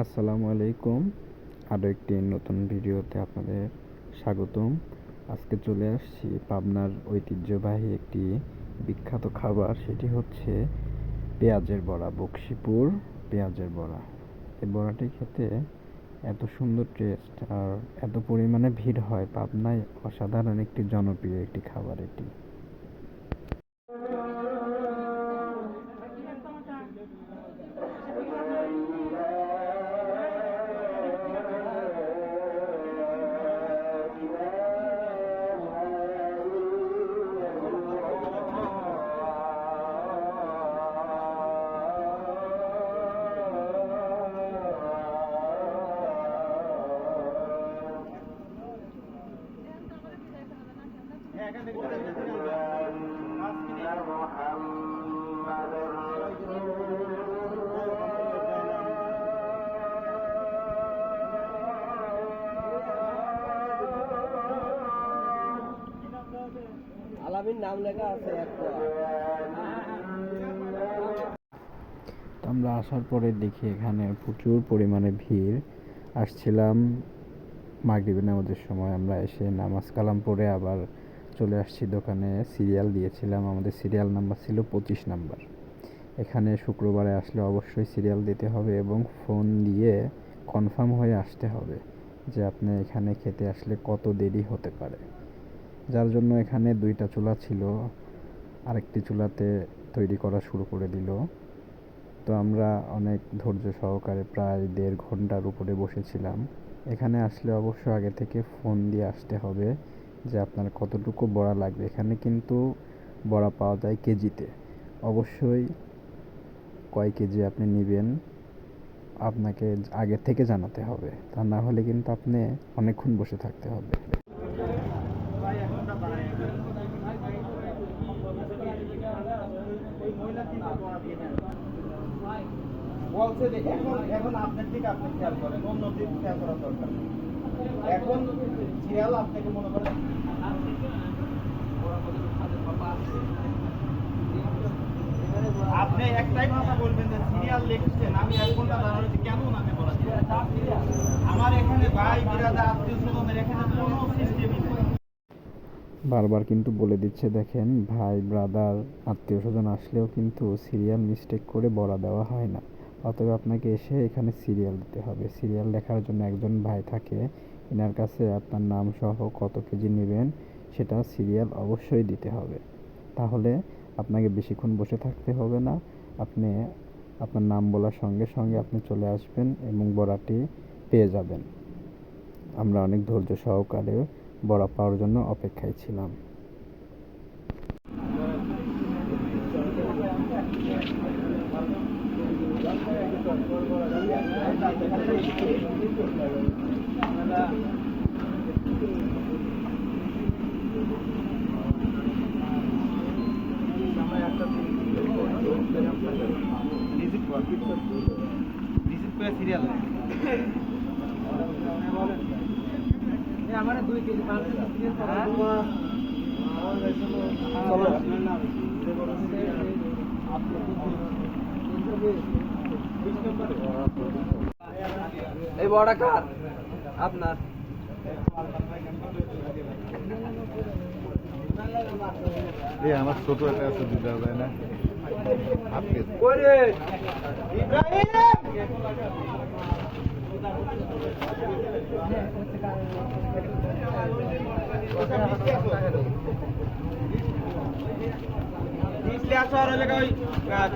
আসসালামু আলাইকুম। আরও একটি নতুন ভিডিওতে আপনাদের স্বাগতম। আজকে চলে আসছি পাবনার ঐতিহ্যবাহী একটি বিখ্যাত খাবার, সেটি হচ্ছে পেঁয়াজের বড়া, বক্সিপুর পেঁয়াজের বড়া। এই বড়াটি খেতে এত সুন্দর টেস্ট আর এত পরিমাণে ভিড় হয়, পাবনায় অসাধারণ একটি জনপ্রিয় একটি খাবার এটি। আলামিন নাম লেখা আছে একটা আমরা আসার পরে দেখি এখানে প্রচুর পরিমাণে ভিড়। আসছিলাম মাগরিবের নামাজের সময়, আমরা এসে নামাজ কালাম পড়ে আবার চলে আসছি দোকানে, সিরিয়াল দিয়েছিলাম, আমাদের সিরিয়াল নাম্বার ছিল পঁচিশ নাম্বার। এখানে শুক্রবারে আসলে অবশ্যই সিরিয়াল দিতে হবে এবং ফোন দিয়ে কনফার্ম হয়ে আসতে হবে যে আপনি এখানে খেতে আসলে কত দেরি হতে পারে। যার জন্য এখানে দুইটা চুলা ছিল, আরেকটি চুলাতে তৈরি করা শুরু করে দিল। তো আমরা অনেক ধৈর্য সহকারে প্রায় দেড় ঘণ্টার উপরে বসেছিলাম। এখানে আসলে অবশ্য আগে থেকে ফোন দিয়ে আসতে হবে যে আপনার কতটুকু বড়া লাগবে। এখানে কিন্তু বড়া পাওয়া যায় কেজিতে। অবশ্যই কয় কেজি আপনি নেবেন, আপনাকে আগে থেকে জানাতে হবে। তা না হলে কিন্তু আপনি অনেকক্ষণ বসে থাকতে হবে। বলছে যে এখন এখন আপনার দিকে আপনি খেয়াল করেন অন্য দিক খেয়াল করার দরকার। এখন আপনাকে মনে করেন আপনি একটাই বলবেন যে সিরিয়াল লিখছেন আমি এক ঘণ্টা আমি বলা? আমার এখানে ভাই বিরাদা আত্মীয় স্বজনের এখানে কোনো সিস্টেমই বারবার কিন্তু বলে দিচ্ছে, দেখেন, ভাই ব্রাদার আত্মীয় স্বজন আসলেও কিন্তু সিরিয়াল মিস্টেক করে বড়া দেওয়া হয় না। অতএব আপনাকে এসে এখানে সিরিয়াল দিতে হবে। সিরিয়াল লেখার জন্য একজন ভাই থাকে, এনার কাছে আপনার নাম সহ কত কেজি নেবেন সেটা সিরিয়াল অবশ্যই দিতে হবে। তাহলে আপনাকে বেশিক্ষণ বসে থাকতে হবে না। আপনি আপনার নাম বলার সঙ্গে সঙ্গে আপনি চলে আসবেন এবং বড়াটি পেয়ে যাবেন। আমরা অনেক ধৈর্য সহকারে বড়া পাওয়ার জন্য অপেক্ষায় ছিলাম। সিরিয়াল আমার দুই কেজি পাঁচ এই বড়টা কার আপনার। এই আমার ছোট একটা আছে দিতে হবে না?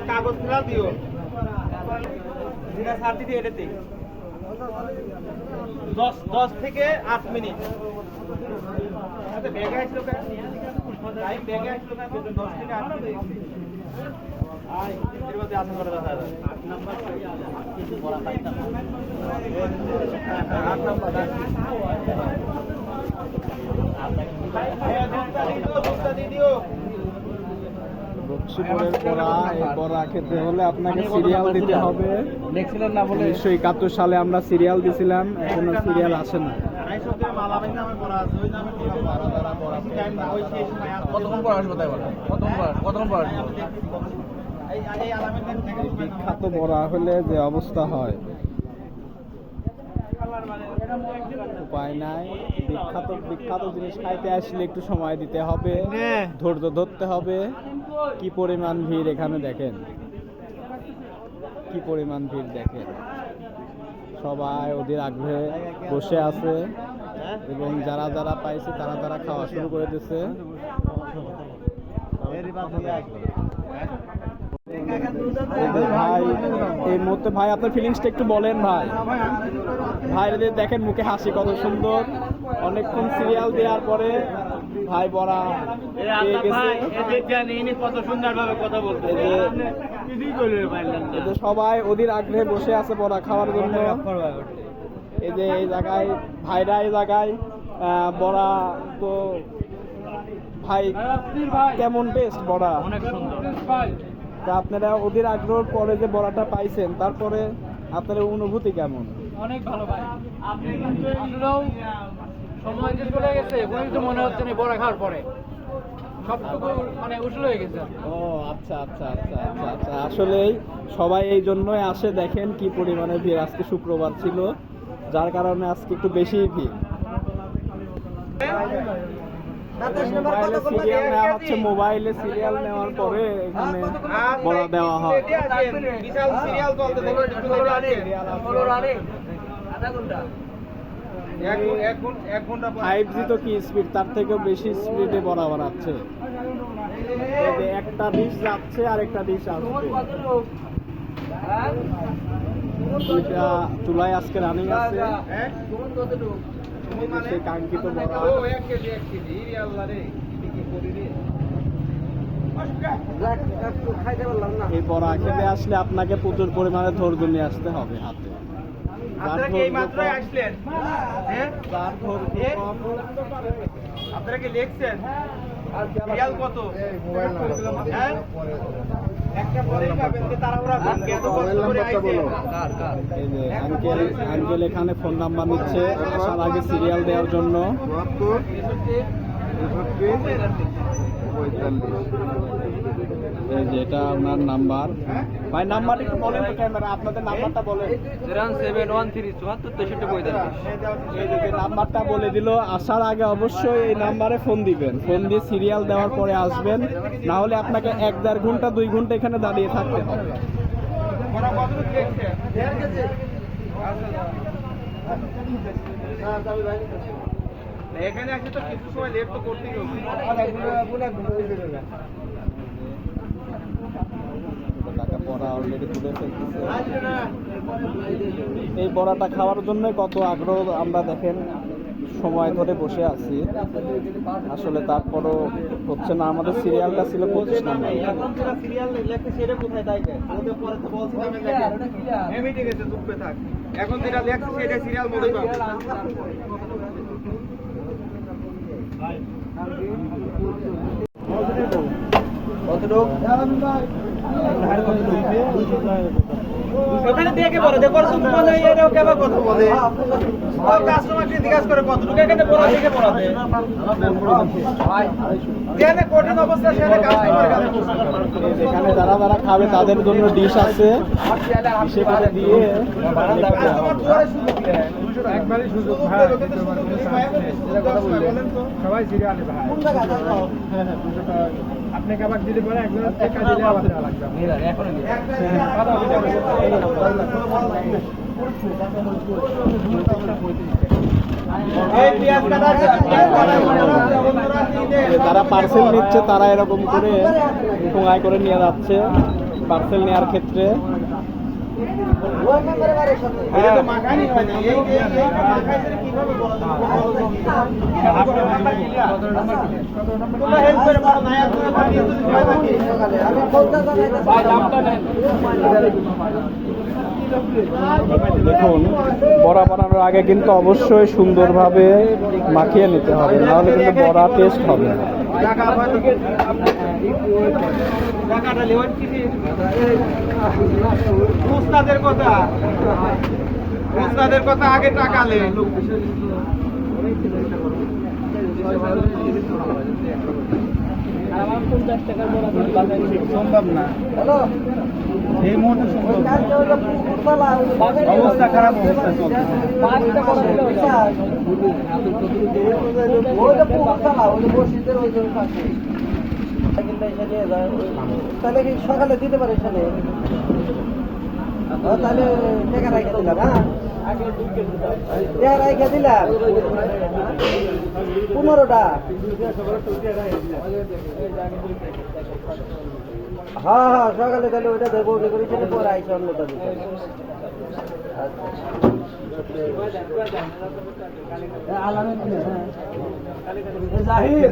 কাগজ ফেলা দিও সার দিদি এটাতে দশ দশ থেকে আট মিনিট ব্যাগে আসলো দশ থেকে আট মিনিট বক্সিপুরের বড়া এই বড়া খেতে হলে আপনাকে সিরিয়াল দিতে হবে। দেখছিলেন না বলে উনিশশো একাত্তর সালে আমরা সিরিয়াল দিছিলাম এখনও সিরিয়াল আসে না। কতক্ষণ পর আসব তাই বলে? কতক্ষণ পর কতক্ষণ পর আসব? এই এই আলামের থেকে বিখ্যাত বড়া হলে যে অবস্থা হয়। উপায় নাই। বিখ্যাত বিখ্যাত জিনিস খাইতে আসলে একটু সময় দিতে হবে। ধৈর্য ধরতে হবে। কি পরিমাণ ভিড় এখানে দেখেন? কি পরিমাণ ভিড় দেখেন? সবাই ওদের আগ্রহে বসে আছে। এবং যারা যারা পাইছে তারা তারা খাওয়া শুরু করে দিচ্ছে ভাই এই মুহূর্তে ভাই আপনার ফিলিংসটা একটু বলেন ভাই। ভাইদের দেখেন মুখে হাসি কত সুন্দর। অনেকক্ষণ সিরিয়াল দেওয়ার পরে ভাই বড়া সবাই ওদের আগ্রহে বসে আছে বড়া খাওয়ার জন্য। এই যে এই জায়গায় ভাইরা এই জায়গায় বড়া তো ভাই কেমন টেস্ট বড়া? অনেক সুন্দর। তা আপনারা ওদের আগ্রহ পরে যে বড়াটা পাইছেন তারপরে আপনাদের অনুভূতি কেমন? অনেক ভালো ভাই। আসলেও সময় যে চলে গেছে কোনো কিছু মনে হচ্ছে না বড়া খাওয়ার পরে। সবটুকু মানে উসল হয়ে গেছে। ও আচ্ছা আচ্ছা আচ্ছা আচ্ছা আচ্ছা। আসলেই সবাই এই জন্যই আসে দেখেন কি পরিমাণে ভিড়। আজকে শুক্রবার ছিল। যার কারণে আজকে একটু বেশি ভিড়। মোবাইলে সিরিয়াল নেওয়া হচ্ছে মোবাইলে সিরিয়াল নেওয়ার পরে এখানে বড়া দেওয়া হয়। বিশাল সিরিয়াল চলতে ফাইভ জি তো কি স্পিড তার থেকেও বেশি স্পিডে বড়া বানাচ্ছে এই একটা ডিশ যাচ্ছে আর একটা ডিশ আসছে দুইটা চুলায় আজকে রানিং আছে। হ্যাঁ সেই কাঙ্ক্ষিত বড়া ও এক কেজি এক কেজি। ই আল্লাহ রে কি কি করি রে? খাইতে পারলাম না। এই বড়া খেতে আসলে আপনাকে প্রচুর পরিমাণে ধৈর্য নিয়ে আসতে হবে হাতে। আপনারা কি আসলেন? হ্যাঁ? আপনারা কি লিখছেন? কত? হ্যাঁ একটা পরেই পাবেন যে তাড়াহুড়া করবে এত কষ্ট করে আইছে? কার কার? এই যে আঙ্কেল আঙ্কেল এখানে ফোন নাম্বার নিচ্ছে আসার আগে সিরিয়াল দেওয়ার জন্য। এই যে এটা ওনার নাম্বার। ভাই নাম্বার একটু বলেন তো ক্যামেরা আপনাদের নাম্বারটা বলেন। জিরো সেভেন ওয়ান থ্রি চুয়াত্তর তেষট্টি পঁয়তাল্লিশ। এই যে যে নাম্বারটা বলে দিল আসার আগে অবশ্যই এই নাম্বারে ফোন দিবেন। ফোন দিয়ে সিরিয়াল দেওয়ার পরে আসবেন। না হলে আপনাকে এক দেড় ঘণ্টা দুই ঘণ্টা এখানে দাঁড়িয়ে থাকতে হবে। এখানে আসে তো কিছু সময় লেট তো করতেই হবে। পড়া অলরেডি তুলে ফেলতেছে। এই বড়াটা খাওয়ার জন্য কত আগ্রহ আমরা দেখেন, সময় ধরে বসে আছি। আসলে তারপরও হচ্ছে না, আমাদের সিরিয়ালটা ছিল পঁচিশ নাম্বার। এখন যেটা ওখানে দেখে বলে? যে কত তুমি বলে এরাও কেবা কথা বলে? আর কাস্টমার জিজ্ঞাসা করে কতটুকু এখানে বলা দেখে বলাতে যেখানে কঠিন অবস্থা সেখানে কাস্টমার এখানে যারা যারা খাবে তাদের জন্য ডিশ আছে। ডিশে করে দিয়ে একবারই সুযোগ ভাই তো। সবাই সিরিয়ালে ভাই আপনি কাবাক দিলে পরে একজন টাকা দিলে আবার দেওয়া লাগবে। যারা পার্সেল নিচ্ছে তারা এরকম করে ঠোঙায় করে নিয়ে যাচ্ছে পার্সেল নেওয়ার ক্ষেত্রে। এটা তো মাখানি হয় না। এই এই এই দেখুন, বড়া বানানোর আগে কিন্তু অবশ্যই সুন্দরভাবে মাখিয়ে নিতে হবে, নাহলে কিন্তু বড়া টেস্ট হবে না। কথা। উস্তাদের কথা আগে টাকা লে সম্ভব না। তাহলে সকালে দিতে পারে সেখানে। তাহলে টাকা রাখে হ্যাঁ। রাখে দিলাম। পনেরোটা। হ্যাঁ হ্যাঁ সকালে তাহলে ওইটা দেবো ওটা করে সেটা পরে আইসে অন্যটা দিতে জাহির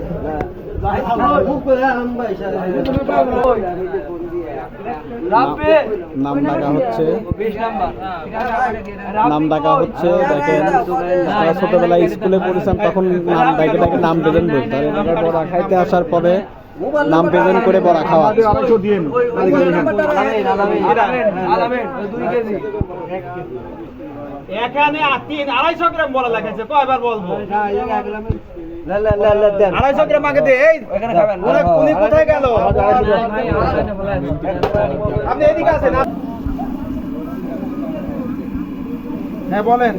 নাম ডাকা হচ্ছে? নাম ডাকা হচ্ছে দেখেন যারা ছোটবেলায় স্কুলে পড়েছেন তখন নাম ডাকে ডাকে নাম প্রেজেন্ট বলতে বড়া খাইতে আসার পরে নাম প্রেজেন্ট করে বড়া খাওয়া এখানে তিন আড়াইশো গ্রাম বলা লেগেছে কয়বার বলব? দেন আড়াইশো গ্রাম আগে দে উনি- উনি কোথায় গেল? আপনি এদিকে আছেন হ্যাঁ বলেন।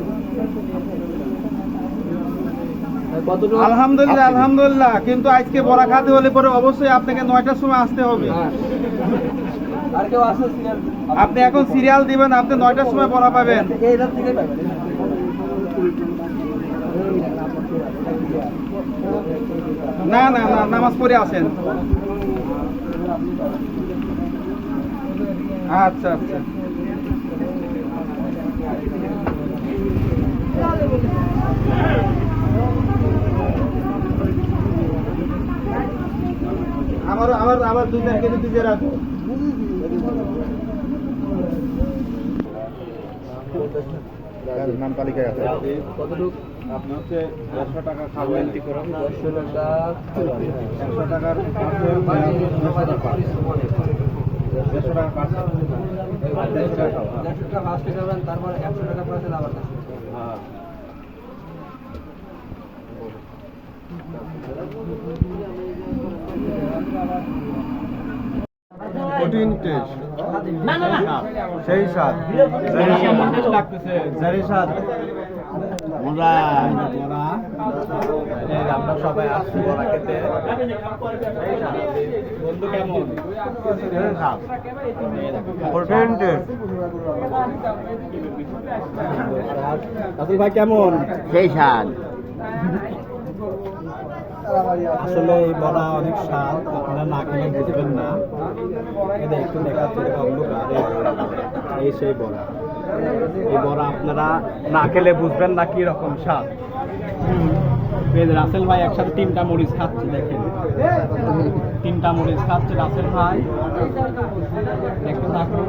আলহামদুলিল্লাহ আলহামদুলিল্লাহ। কিন্তু আজকে বড়া খাতে হলে পরে অবশ্যই আপনাকে নয়টার সময় আসতে হবে। সিরিয়াল আপনি এখন সিরিয়াল দিবেন আপনি নয়টার সময় বড়া পাবেন। না না না নামাজ পড়ে আসেন। আচ্ছা আচ্ছা। আমার আমার আমার দুই চার কেজি দিয়ে রাখো নাম তালিকায় আছে। আপনি হচ্ছে দেড়শো টাকা খাবেন টাকার দেড়শো টাকা দেড়শো টাকা খাও। তারপর একশো টাকা পার্সেল আবার হ্যাঁ কঠিন টেস্ট সেই স্বাদ। সেই স্বাদ। আমরা সবাই আসছি খেতে বন্ধু কেমন? রাতুল ভাই কেমন? সেই স্বাদ। আসলে এই বড়া অনেক স্বাদ আপনারা না খেলে বুঝবেন না। এটা একটু দেখাচ্ছে অন্ধকার এই- এই সেই বড়া এই বড়া আপনারা না খেলে বুঝবেন না কি রকম স্বাদ। রাসেল ভাই একসাথে তিনটা মরিচ খাচ্ছে, দেখেন। তিনটা মরিচ খাচ্ছে রাসেল ভাই। দেখতে থাকুন